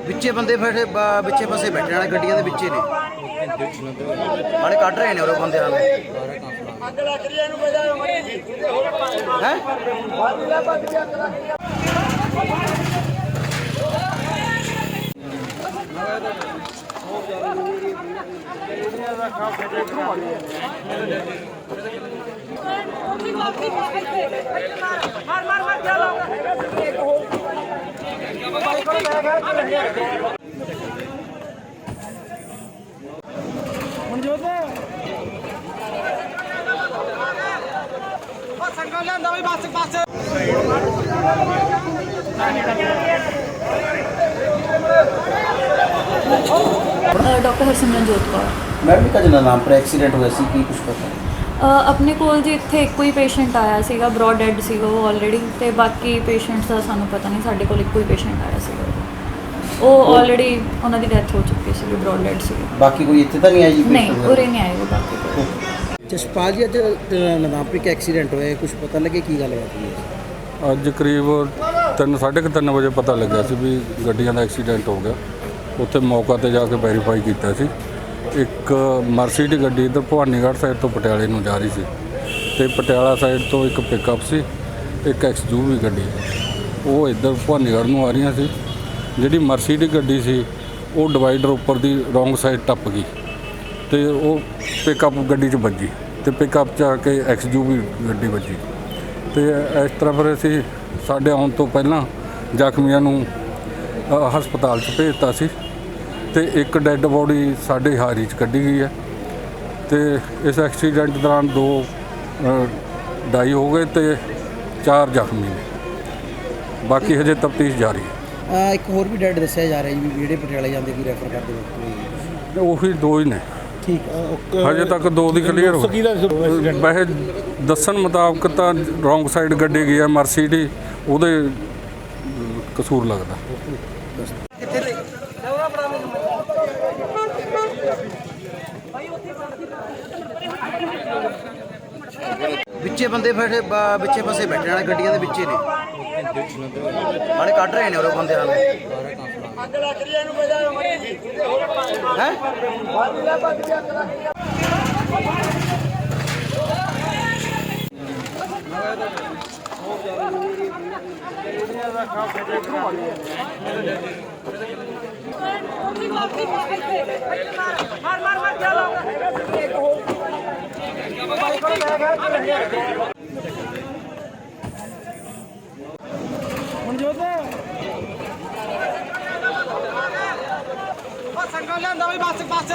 ਵਿੱਚੇ ਬੰਦੇ ਬੈਠੇ, ਬ- ਵਿੱਚੇ ਫਸੇ ਬੈਠੇ ਨਾਲ ਗੱਡੀਆਂ ਦੇ ਵਿੱਚੇ ਨੇ। ਹਾਲੇ ਕੱਢ ਰਹੇ ਨੇ ਉਹ ਬੰਦਿਆਂ ਨੂੰ ਹੈ? ਮਾਰ ਮਾਰ ਮਾਰ ਜਾ ਲਾਉਂਗਾ ਉਹ ਸੰਗਲ ਲਿਆਂਦਾ ਵੀ ਬੱਸ ਬੱਸ। ਡਾਕਟਰ ਹਰਸਿਮਰਨਜੋਤ ਕੌਰ। ਮੈਡਮ ਜੀ ਦਾ ਨਾਮ ਪਰ ਐਕਸੀਡੈਂਟ ਹੋਇਆ ਸੀ ਕੀ ਕੁਝ ਪਤਾ? ਅ, ਆਪਣੇ ਕੋਲ ਜੀ ਇੱਥੇ ਇੱਕੋ ਹੀ ਪੇਸ਼ੈਂਟ ਆਇਆ ਸੀਗਾ ਬ੍ਰੌਡ ਡੈਡ ਸੀਗਾ ਉਹ ਆਲਰੇਡੀ ਤੇ ਬਾਕੀ ਪੇਸ਼ੈਂਟਸ ਦਾ ਸਾਨੂੰ ਪਤਾ ਨਹੀਂ ਸਾਡੇ ਕੋਲ ਇੱਕੋ ਹੀ ਪੇਸ਼ੈਂਟ ਆਇਆ ਸੀਗਾ ਉਹ। ਆਲਰੇਡੀ ਉਹਨਾਂ ਦੀ ਡੈਥ ਹੋ ਚੁੱਕੀ ਸੀ ਬ੍ਰੌਡ ਡੈਡ ਸੀ ਬਾਕੀ ਕੋਈ ਇੱਥੇ ਤਾਂ ਨਹੀਂ ਆਇਆ ਜੀ ਨਹੀਂ ਉਰੇ ਨਹੀਂ ਆਏ ਉਹ ਬਾਕੀ ਕੋਲ ਜਸਪਾਲ ਜੀ ਅੱਜ ਨਵਾਂਪਿਕ ਐਕਸੀਡੈਂਟ ਹੋਇਆ ਕੁਝ ਪਤਾ ਲੱਗੇ ਕੀ ਗੱਲ ਹੋਈ? ਹੈ ਅੱਜ ਕਰੀਬ 3 ਤਿੰਨ ਵਜੇ ਪਤਾ ਲੱਗਿਆ ਸੀ ਵੀ ਗੱਡੀਆਂ ਦਾ ਐਕਸੀਡੈਂਟ ਹੋ ਗਿਆ। ਉੱਥੇ ਮੌਕਾ ਤੇ ਜਾ ਕੇ ਵੈਰੀਫਾਈ ਕੀਤਾ ਸੀ। ਇੱਕ ਮਰਸੀਡੀ ਗੱਡੀ ਇੱਧਰ ਭਵਾਨੀਗੜ੍ਹ ਸਾਈਡ ਤੋਂ ਪਟਿਆਲੇ ਨੂੰ ਜਾ ਰਹੀ ਸੀ ਤੇ ਪਟਿਆਲਾ ਸਾਈਡ ਤੋਂ ਇੱਕ ਪਿਕਅਪ ਸੀ, ਇੱਕ ਐਕਸਯੂਵੀ ਗੱਡੀ। ਉਹ ਇੱਧਰ ਭਵਾਨੀਗੜ੍ਹ ਨੂੰ ਆ ਰਹੀਆਂ ਸੀ। ਜਿਹੜੀ ਮਰਸੀਡੀ ਗੱਡੀ ਸੀ, ਉਹ ਡਿਵਾਈਡਰ ਉੱਪਰ ਦੀ ਰੋਂਗ ਸਾਈਡ ਟੱਪ ਗਈ ਤੇ ਉਹ ਪਿਕਅਪ ਗੱਡੀ 'ਚ ਵੱਜੀ ਤੇ ਪਿਕਅਪ 'ਚ ਆ ਕੇ ਐਕਸਯੂਵੀ ਗੱਡੀ ਵੱਜੀ। ਤੇ ਇਸ ਤਰ੍ਹਾਂ ਫਿਰ ਅਸੀਂ ਸਾਡੇ ਆਉਣ ਤੋਂ ਪਹਿਲਾਂ ਜ਼ਖਮੀਆਂ ਨੂੰ ਹਸਪਤਾਲ 'ਚ ਭੇਜਤਾ ਸੀ। ਤੇ ਇੱਕ ਡੈੱਡ ਬੋਡੀ ਸਾਡੇ ਹਾਰੀ 'ਚ ਕੱਢੀ ਗਈ ਹੈ। ਤੇ ਇਸ ਐਕਸੀਡੈਂਟ ਦੌਰਾਨ ਦੋ ਡਾਈ ਹੋ ਗਏ ਤੇ ਚਾਰ ਜ਼ਖਮੀ ਨੇ। ਬਾਕੀ ਹਜੇ ਤਫਤੀਸ਼ ਜਾਰੀ ਹੈ। ਇੱਕ ਹੋਰ ਵੀ ਡੈਡ ਦੱਸਿਆ ਜਾ ਰਿਹਾ ਜੀ ਜਿਹੜੇ ਪਟਿਆਲੇ ਜਾਂਦੇ ਵੀ ਰੈਫਰ ਕਰਦੇ ਵਕਤ ਉਹੀ ਦੋ ਹੀ ਨੇ। ਠੀਕ ਹਜੇ ਤੱਕ ਦੋ ਦੀ ਕਲੀਅਰ ਹੋ ਵੈਸੇ ਦੱਸਣ ਮੁਤਾਬਕ ਤਾਂ ਰੋਂਗ ਸਾਈਡ ਗੱਡੀ ਗਈ ਹੈ ਮਰਸੀਡੀ ਉਹਦੇ ਕਸੂਰ ਲੱਗਦਾ। ਵਿੱਚੇ ਬੰਦੇ ਬੈਠੇ ਬ- ਵਿੱਚੇ ਫਸੇ ਬੈਠੇ ਨਾਲ ਗੱਡੀਆਂ ਦੇ ਵਿੱਚੇ ਨੇ ਹਾਲੇ ਕੱਢ ਰਹੇ ਨੇ ਉਹ ਬੰਦਿਆਂ ਨੂੰ ਹੈ ਮਾਰ ਮਾਰ ਮਾਰ ਜਾ ਲਾਉਂਗਾ ਉਹ ਸੰਗਲ ਲਿਆਂਦਾ ਵੀ ਬੱਸ ਬੱਸ।